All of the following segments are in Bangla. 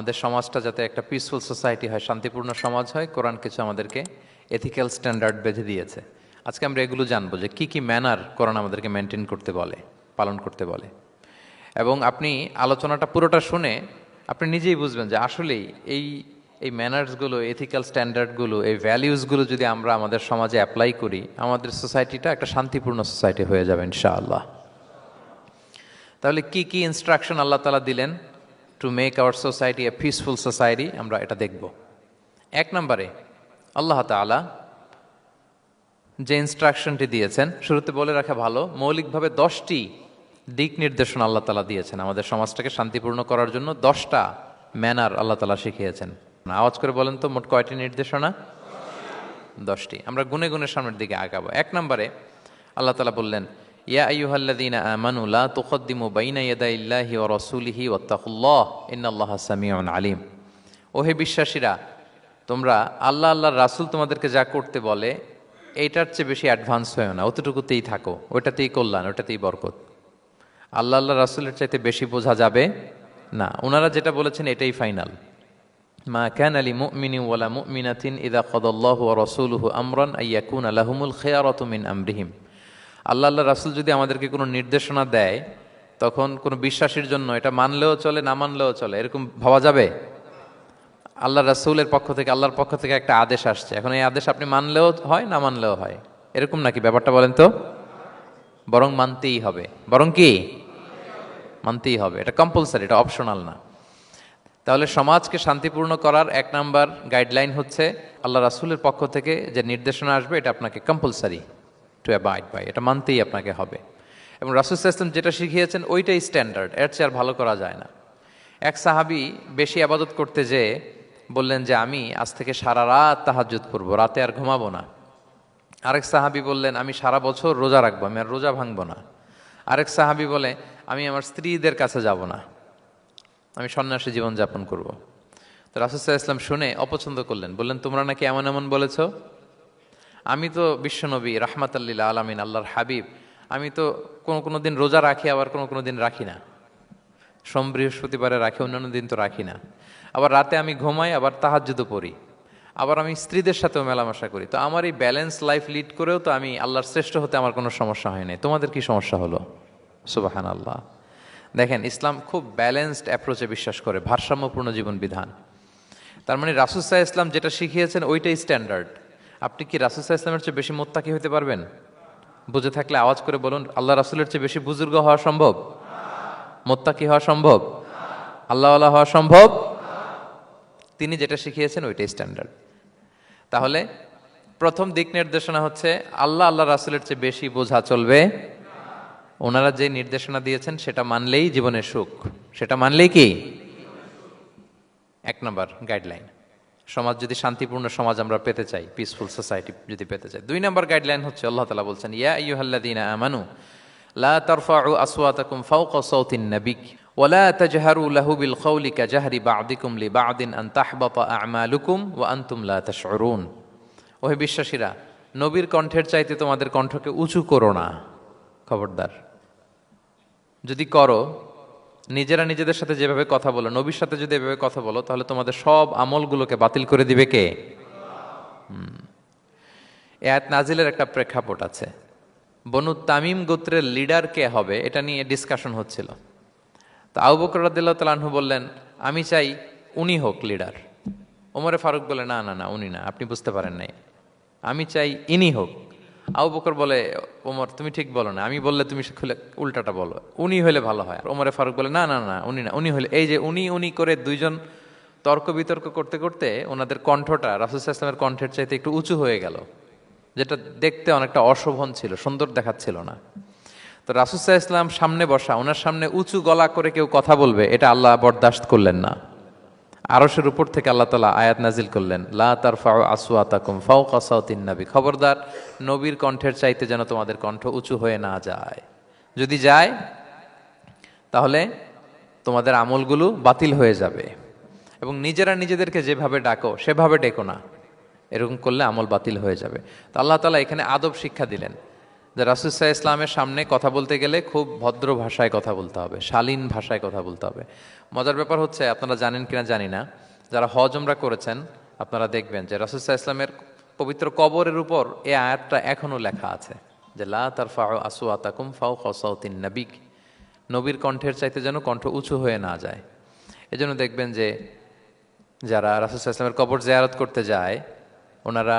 আমাদের সমাজটা যাতে একটা পিসফুল সোসাইটি হয়, শান্তিপূর্ণ সমাজ হয়, কোরআন কিছু আমাদেরকে এথিক্যাল স্ট্যান্ডার্ড বেঁধে দিয়েছে। আজকে আমরা এগুলো জানব যে কি কি ম্যানার কোরআন আমাদেরকে মেনটেন করতে বলে, পালন করতে বলে। এবং আপনি আলোচনাটা পুরোটা শুনে আপনি নিজেই বুঝবেন যে আসলেই এই এই ম্যানার্সগুলো এথিক্যাল স্ট্যান্ডার্ডগুলো এই ভ্যালিউসগুলো যদি আমরা আমাদের সমাজে অ্যাপ্লাই করি, আমাদের সোসাইটিটা একটা শান্তিপূর্ণ সোসাইটি হয়ে যাবে ইনশাআল্লাহ। তাহলে কি কি ইনস্ট্রাকশন আল্লাহ তালা দিলেন? To make our society a peaceful society আমরা এটা দেখব। এক নম্বরে, আল্লাহ তালা যে ইনস্ট্রাকশনটি দিয়েছেন, শুরুতে বলে রাখা ভালো, মৌলিকভাবে দশটি দিক নির্দেশনা আল্লাহ তালা দিয়েছেন আমাদের সমাজটাকে শান্তিপূর্ণ করার জন্য দশটা ম্যানার আল্লাহ তালা শিখিয়েছেন। আওয়াজ করে বলেন তো, মোট কয়টি নির্দেশনা? দশটি। আমরা গুনে গুনে সামনের দিকে আগাবো। এক নম্বরে, আল্লাহ তালা বললেন ইয়া বাইনা আলিম ওহে বিশ্বাসীরা, তোমরা আল্লাহ আল্লাহর রাসূল তোমাদেরকে যা করতে বলে, এইটার চেয়ে বেশি অ্যাডভান্স হয়েও না অতটুকুতেই থাকো, ওইটাতেই কল্যাণ, ওইটাতেই বরকত। আল্লাহ আল্লাহ রাসূলের চাইতে বেশি বোঝা যাবে না ওনারা যেটা বলেছেন এটাই ফাইনাল। মা কান আলী মুমিনি ওয়ালা মুমিনাতিন ইদা কদাল্লাহু রাসূলুহু আমরান আইয়াকুন আলাহুমুল খেয়ারত মিন আমরিহিম। আল্লাহ আল্লাহ রাসূল যদি আমাদেরকে কোনো নির্দেশনা দেয়, তখন কোনো বিশ্বাসীর জন্য এটা মানলেও চলে, না মানলেও চলে, এরকম ভাবা যাবে? আল্লাহ রাসূলের পক্ষ থেকে, আল্লাহর পক্ষ থেকে একটা আদেশ আসছে। এখন এই আদেশ আপনি মানলেও হয়, না মানলেও হয়? এরকম নাকি ব্যাপারটা বলেন তো? বরং মানতেই হবে। বরং কি? মানতেই হবে। এটা কম্পালসারি এটা অপশনাল না। তাহলে সমাজকে শান্তিপূর্ণ করার এক নাম্বার গাইডলাইন হচ্ছে, আল্লাহ রাসূলের পক্ষ থেকে যে নির্দেশনা আসবে, এটা আপনাকে কম্পালসারি টু অ্যাবাইড বাই এটা মানতেই আপনাকে হবে। এবং রাসুল ইসলাম যেটা শিখিয়েছেন, ওইটাই স্ট্যান্ডার্ড এর চেয়ে আর ভালো করা যায় না। এক সাহাবি বেশি আবাদত করতে যেয়ে বললেন যে, আমি আজ থেকে সারা রাত তাহাজ্জুদ করব, রাতে আর ঘুমাবো না। আরেক সাহাবি বললেন, আমি সারা বছর রোজা রাখব, আমি আর রোজা ভাঙবো না। আরেক সাহাবি বলে, আমি আমার স্ত্রীদের কাছে যাব না। আমি সন্ন্যাসী জীবনযাপন করব। তো রাসুসাহ ইসলাম শুনে অপছন্দ করলেন। বললেন, তোমরা নাকি এমন এমন বলেছ? আমি তো বিশ্বনবী রাহমাতাল্লিল আলমিন, আল্লাহর হাবিব। আমি তো কোনো কোনো দিন রোজা রাখি, আবার কোনো কোনো দিন রাখি না। সোম বৃহস্পতিবারে রাখি, অন্যান্য দিন তো রাখি না। আবার রাতে আমি ঘুমাই, আবার তাহাজ্জুদও পড়ি। আবার আমি স্ত্রীদের সাথেও মেলামেশা করি। তো আমার এই ব্যালেন্স লাইফ লিড করেও তো আমি আল্লাহর শ্রেষ্ঠ হতে আমার কোনো সমস্যা হয় নাই। তোমাদের কি সমস্যা হলো? সুবাহান আল্লাহ দেখেন, ইসলাম খুব ব্যালেন্সড অ্যাপ্রোচে বিশ্বাস করে, ভারসাম্যপূর্ণ জীবন বিধান তার মানে রাসুসাহ ইসলাম যেটা শিখিয়েছেন, ওইটাই স্ট্যান্ডার্ড। আপনি কি রাসুসাহ ইসলামের চেয়ে বেশি মোত্তাকি হতে পারবেন? বুঝে থাকলে আওয়াজ করে বলুন, আল্লাহ রাসুলের চেয়ে বেশি বুজুর্গ হওয়া সম্ভব? মোত্তাকি হওয়া সম্ভব? আল্লাহ আল্লাহ হওয়া সম্ভব? তিনি যেটা শিখিয়েছেন ওইটাই স্ট্যান্ডার্ড তাহলে প্রথম দিক নির্দেশনা হচ্ছে, আল্লাহ আল্লাহ রাসুলের চেয়ে বেশি বোঝা চলবে। ওনারা যে নির্দেশনা দিয়েছেন সেটা মানলেই জীবনের সুখ। সেটা মানলেই কি? এক নম্বর গাইডলাইন সমাজ যদি শান্তিপূর্ণ সমাজ আমরা পেতে চাই পিসফুল সোসাইটি যদি পেতে চাই। দুই নম্বর গাইডলাইন হচ্ছে, আল্লাহ তালা বলছেন, ইয়া ইয়ুহাল্লাদিনা আমানু, লা তারফাউ আসওয়াতাকুম ফাওকা সাউতিন নাবিক ওয়ালা তাজহারু লাহু বিল কওলি কাজাহরি বা'দিকুম লিবা'দিন আন তাহবাতা আ'মালুকুম ওয়া আনতুম লা তাশউরুন। ওহে বিশ্বাসীরা, নবীর কণ্ঠের চাইতে তোমাদের কণ্ঠকে উঁচু করো না, খবরদার। যদি করো নিজেরা নিজেদের সাথে যেভাবে কথা বলো, নবীর সাথে যদি এভাবে কথা বলো, তাহলে তোমাদের সব আমলগুলোকে বাতিল করে দিবে কে? এ আয়াত নাজিলের একটা প্রেক্ষাপট আছে। বনু তামিম গোত্রের লিডার কে হবে, এটা নিয়ে ডিসকাশন হচ্ছিল। তো আবু বকর রাদিল্লাহ তালাহু বললেন, আমি চাই উনি হোক লিডার ওমরে ফারুক বলে, না না না, উনি না, আপনি বুঝতে পারেন নাই। আমি চাই ইনি হোক। আবু বকর বলে, ওমর, তুমি ঠিক বলো না। আমি বললে তুমি খুলে উল্টাটা বলো। উনি হলে ভালো হয়। ওমরে ফারুক বলে, না না না, উনি না, উনি হলে এই যে উনি উনি করে দুইজন তর্ক বিতর্ক করতে করতে ওনাদের কণ্ঠটা রাসুল ইসলামের কণ্ঠের চাইতে একটু উঁচু হয়ে গেল, যেটা দেখতে অনেকটা অশোভন ছিল, সুন্দর দেখাচ্ছিল না। তো রাসুসাহ ইসলাম সামনে বসা, ওনার সামনে উঁচু গলা করে কেউ কথা বলবে, এটা আল্লাহ বরদাস্ত করলেন না। আরশের উপর থেকে আল্লাহ তালা আয়াত নাজিল করলেন, লা তার ফাও আসুয়াতাকুম ফাও কাসাউতিন নবী। খবরদার, নবীর কণ্ঠের চাইতে যেন তোমাদের কণ্ঠ উঁচু হয়ে না যায়। যদি যায়, তাহলে তোমাদের আমলগুলো বাতিল হয়ে যাবে। এবং নিজেরা নিজেদেরকে যেভাবে ডাকো, সেভাবে ডেকো না। এরকম করলে আমল বাতিল হয়ে যাবে। তো আল্লাহ তালা এখানে আদব শিক্ষা দিলেন। যে রাসুসাহ ইসলামের সামনে কথা বলতে গেলে খুব ভদ্র ভাষায় কথা বলতে হবে, শালীন ভাষায় কথা বলতে হবে। মজার ব্যাপার হচ্ছে, আপনারা জানেন কিনা জানি না, যারা হজ উমরা করেছেন, আপনারা দেখবেন যে রাসুসাহ ইসলামের পবিত্র কবরের উপর এ আয়াতটা এখনও লেখা আছে, যে লা তার ফাও আসু আতাকুম ফাও খসাউদ্দিন নাবিক। নবীর কণ্ঠের চাইতে যেন কণ্ঠ উঁচু হয়ে না যায়। এজন্য দেখবেন যে যারা রাসুসাহ ইসলামের কবর জেয়ারত করতে যায়, ওনারা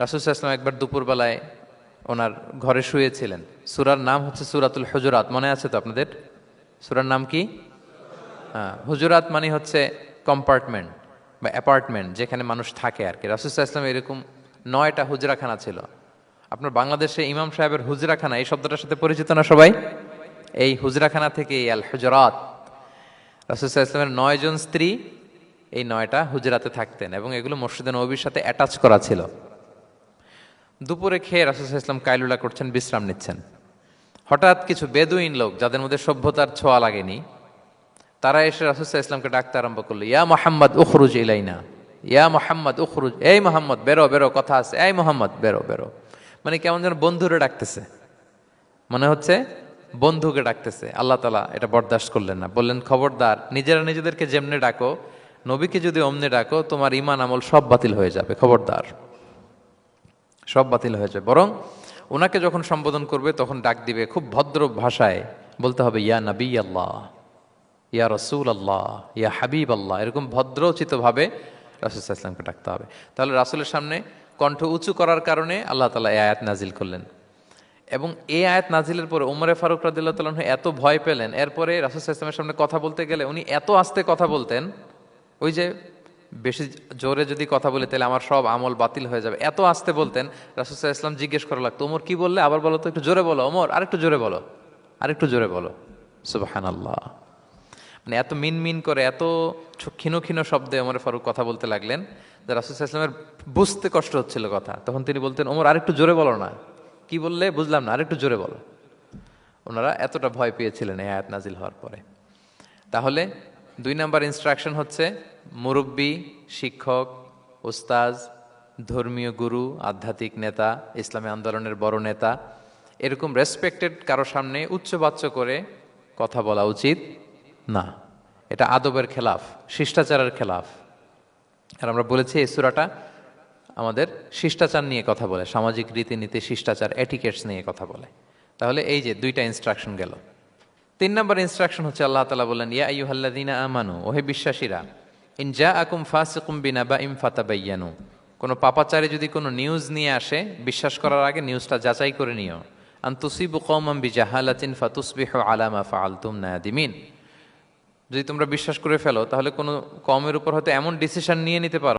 রাসুসাহ ইসলাম একবার দুপুরবেলায় ওনার ঘরে শুয়েছিলেন। সুরার নাম হচ্ছে সুরাতুল হুজুরাত, মনে আছে তো আপনাদের? সুরার নাম কি? হ্যাঁ হুজুরাত মানে হচ্ছে কম্পার্টমেন্ট বা অ্যাপার্টমেন্ট যেখানে মানুষ থাকে আর কি রাসুসাহ ইসলাম এরকম নয়টা হুজরাখানা ছিল। আপনার বাংলাদেশে ইমাম সাহেবের হুজরাখানা, এই শব্দটার সাথে পরিচিত না সবাই? এই হুজরাখানা থেকে এই আল হুজরাত। রাসুসাহ ইসলামের নয়জন স্ত্রী এই নয়টা হুজরাতে থাকতেন এবং এগুলো মসজিদে নবীর সাথে অ্যাটাচ করা ছিল। দুপুরে খেয়ে রাসুসাহ ইসলাম কাইলুলা করছেন, বিশ্রাম নিচ্ছেন। হঠাৎ কিছু বেদুইন লোক, যাদের মধ্যে সভ্যতার ছোঁয়া লাগেনি, তারা এসে রাসুসাহ ইসলামকে ডাকতে আরম্ভ করল, ইয়া মোহাম্মদ, উখরুজ ইলাইনা। ইয়া মোহাম্মদ, উখরুজ। এই মোহাম্মদ, বেরো বেরো, কথা আছে। এই মোহাম্মদ, বেরো বেরো। মানে কেমন যেন বন্ধুরে ডাকতেছে। মনে হচ্ছে বন্ধুকে ডাকতেছে। আল্লাহ তালা এটা বরদাস্ত করলেন না। বললেন, খবরদার, নিজেরা নিজেদেরকে যেমনে ডাকো, নবীকে যদি অমনে ডাকো, তোমার ইমান আমল সব বাতিল হয়ে যাবে। খবরদার। সব বাতিল হয়ে যাবে বরং ওনাকে যখন সম্বোধন করবে, তখন ডাক দিবে খুব ভদ্র ভাষায়, বলতে হবে, ইয়া নবী আল্লাহ ইয়া রসুল আল্লাহ ইয়া হাবিব আল্লাহ এরকম ভদ্রোচিতভাবে রাসুল ইসলামকে ডাকতে হবে। তাহলে রাসুলের সামনে কণ্ঠ উঁচু করার কারণে আল্লাহ তালা এই আয়াত নাজিল করলেন। এবং এই আয়াত নাজিলের পরে উমরে ফারুক রাদিল্লাহ তালন এত ভয় পেলেন। এরপরে রাসুল ইসলামের সামনে কথা বলতে গেলে উনি এত আস্তে কথা বলতেন, ওই যে বেশি জোরে যদি কথা বলি, তাহলে আমার সব আমল বাতিল হয়ে যাবে। এত আস্তে বলতেন রাসুসাহ ইসলাম জিজ্ঞেস করা লাগতো, ওমর, কি বললে? আবার বলো তো, একটু জোরে বলো, ওমর, আরেকটু জোরে বলো, আরেকটু জোরে বলো। সুবাহান আল্লাহ মানে এত মিন মিন করে, এত ক্ষীণ ক্ষীণ শব্দে ওমর ফারুক কথা বলতে লাগলেন যে রাসুসাহ ইসলামের বুঝতে কষ্ট হচ্ছিল কথা। তখন তিনি বলতেন, ওমর, আরেকটু জোরে বলো না। কি বললে? বুঝলাম না, আরেকটু জোরে বলো। ওনারা এতটা ভয় পেয়েছিলেন এই আয়াত নাজিল হওয়ার পরে। তাহলে দুই নাম্বার ইনস্ট্রাকশন হচ্ছে, মুরব্বী, শিক্ষক ওস্তাজ ধর্মীয় গুরু, আধ্যাত্মিক নেতা, ইসলামী আন্দোলনের বড় নেতা। এরকম রেসপেক্টেড কারও সামনে উচ্চবাচ্য করে কথা বলা উচিত না। এটা আদবের খেলাফ, শিষ্টাচারের খেলাফ। আর আমরা বলেছি এই সুরাটা আমাদের শিষ্টাচার নিয়ে কথা বলে, সামাজিক রীতিনীতি, শিষ্টাচার এটিকেটস নিয়ে কথা বলে। তাহলে এই যে দুইটা ইনস্ট্রাকশন গেল। তিন নম্বর ইনস্ট্রাকশন হচ্ছে আল্লাহ তালা বললেন, ইয়া আইয়ুহাল্লাযীনা আমানু, ওহে বিশ্বাসীরা, ইন জা আকুম ফাসিকুম বিনা বা ইম ফাতাবাইয়ানু, কোনো পাপাচারে যদি কোনো নিউজ নিয়ে আসে, বিশ্বাস করার আগে নিউজটা যাচাই করে নিও। আন তুসিবু কওমান বিজাহালাতিন ফাতুসবিহু আলা মা ফাআলতুম নাদিমিন। যদি তোমরা বিশ্বাস করে ফেলো, তাহলে কোনো কমের উপর হয়তো এমন ডিসিশন নিয়ে নিতে পারো।